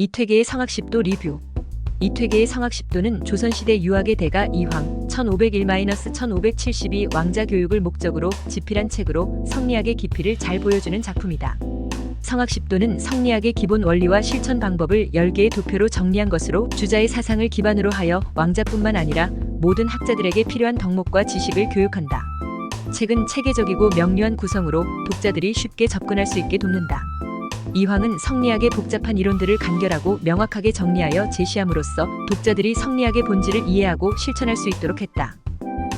이퇴계의 성학십도 리뷰 이퇴계의 성학십도는 조선시대 유학의 대가 이황 1501-1572 왕자 교육을 목적으로 집필한 책으로 성리학의 깊이를 잘 보여주는 작품이다. 성학십도는 성리학의 기본 원리와 실천 방법을 10개의 도표로 정리한 것으로 주자의 사상을 기반으로 하여 왕자뿐만 아니라 모든 학자들에게 필요한 덕목과 지식을 교육한다. 책은 체계적이고 명료한 구성으로 독자들이 쉽게 접근할 수 있게 돕는다. 이황은 성리학의 복잡한 이론들을 간결하고 명확하게 정리하여 제시함으로써 독자들이 성리학의 본질을 이해하고 실천할 수 있도록 했다.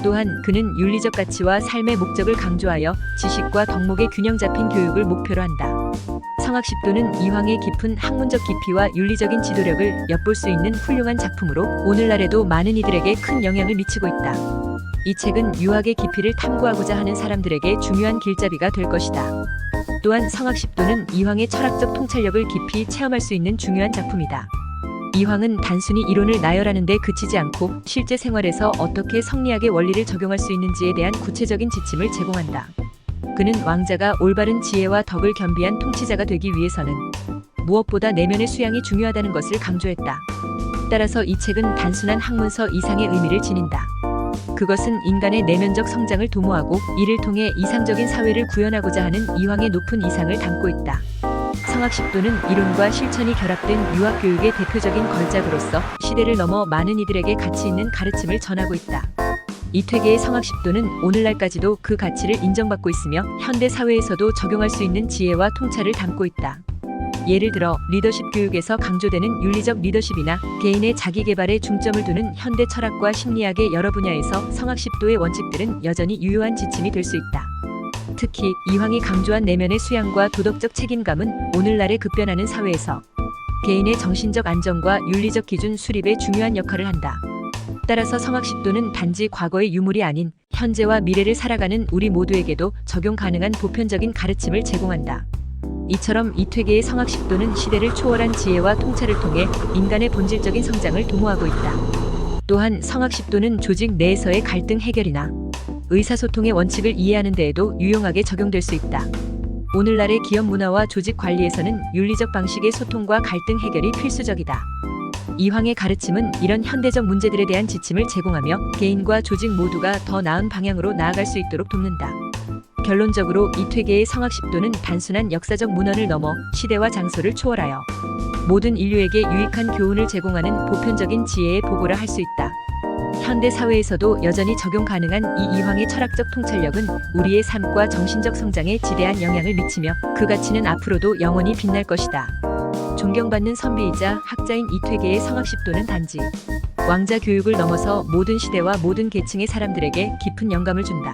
또한 그는 윤리적 가치와 삶의 목적을 강조하여 지식과 덕목의 균형 잡힌 교육을 목표로 한다. 성학십도는 이황의 깊은 학문적 깊이와 윤리적인 지도력을 엿볼 수 있는 훌륭한 작품으로 오늘날에도 많은 이들에게 큰 영향을 미치고 있다. 이 책은 유학의 깊이를 탐구하고자 하는 사람들에게 중요한 길잡이가 될 것이다. 또한 성학십도는 이황의 철학적 통찰력을 깊이 체험할 수 있는 중요한 작품이다. 이황은 단순히 이론을 나열하는 데 그치지 않고 실제 생활에서 어떻게 성리학의 원리를 적용할 수 있는지에 대한 구체적인 지침을 제공한다. 그는 왕자가 올바른 지혜와 덕을 겸비한 통치자가 되기 위해서는 무엇보다 내면의 수양이 중요하다는 것을 강조했다. 따라서 이 책은 단순한 학문서 이상의 의미를 지닌다. 그것은 인간의 내면적 성장을 도모하고 이를 통해 이상적인 사회를 구현하고자 하는 이황의 높은 이상을 담고 있다. 성학십도는 이론과 실천이 결합된 유학교육의 대표적인 걸작으로서 시대를 넘어 많은 이들에게 가치 있는 가르침을 전하고 있다. 이퇴계의 성학십도는 오늘날까지도 그 가치를 인정받고 있으며 현대 사회에서도 적용할 수 있는 지혜와 통찰을 담고 있다. 예를 들어 리더십 교육에서 강조되는 윤리적 리더십이나 개인의 자기 개발에 중점을 두는 현대 철학과 심리학의 여러 분야에서 성학십도의 원칙들은 여전히 유효한 지침이 될 수 있다. 특히 이황이 강조한 내면의 수양과 도덕적 책임감은 오늘날의 급변하는 사회에서 개인의 정신적 안정과 윤리적 기준 수립에 중요한 역할을 한다. 따라서 성학십도는 단지 과거의 유물이 아닌 현재와 미래를 살아가는 우리 모두에게도 적용 가능한 보편적인 가르침을 제공한다. 이처럼 이퇴계의 성학십도는 시대를 초월한 지혜와 통찰을 통해 인간의 본질적인 성장을 도모하고 있다. 또한 성학십도는 조직 내에서의 갈등 해결이나 의사소통의 원칙을 이해하는 데에도 유용하게 적용될 수 있다. 오늘날의 기업 문화와 조직 관리에서는 윤리적 방식의 소통과 갈등 해결이 필수적이다. 이황의 가르침은 이런 현대적 문제들에 대한 지침을 제공하며 개인과 조직 모두가 더 나은 방향으로 나아갈 수 있도록 돕는다. 결론적으로 이퇴계의 성학십도는 단순한 역사적 문헌을 넘어 시대와 장소를 초월하여 모든 인류에게 유익한 교훈을 제공하는 보편적인 지혜의 보고라 할 수 있다. 현대 사회에서도 여전히 적용 가능한 이 이황의 철학적 통찰력은 우리의 삶과 정신적 성장에 지대한 영향을 미치며 그 가치는 앞으로도 영원히 빛날 것이다. 존경받는 선비이자 학자인 이퇴계의 성학십도는 단지 왕자 교육을 넘어서 모든 시대와 모든 계층의 사람들에게 깊은 영감을 준다.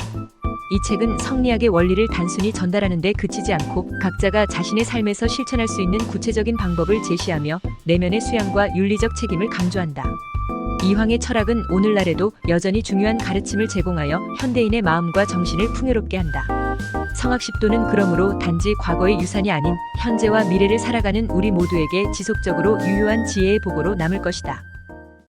이 책은 성리학의 원리를 단순히 전달하는 데 그치지 않고 각자가 자신의 삶에서 실천할 수 있는 구체적인 방법을 제시하며 내면의 수양과 윤리적 책임을 강조한다. 이황의 철학은 오늘날에도 여전히 중요한 가르침을 제공하여 현대인의 마음과 정신을 풍요롭게 한다. 성학십도는 그러므로 단지 과거의 유산이 아닌 현재와 미래를 살아가는 우리 모두에게 지속적으로 유효한 지혜의 보고로 남을 것이다.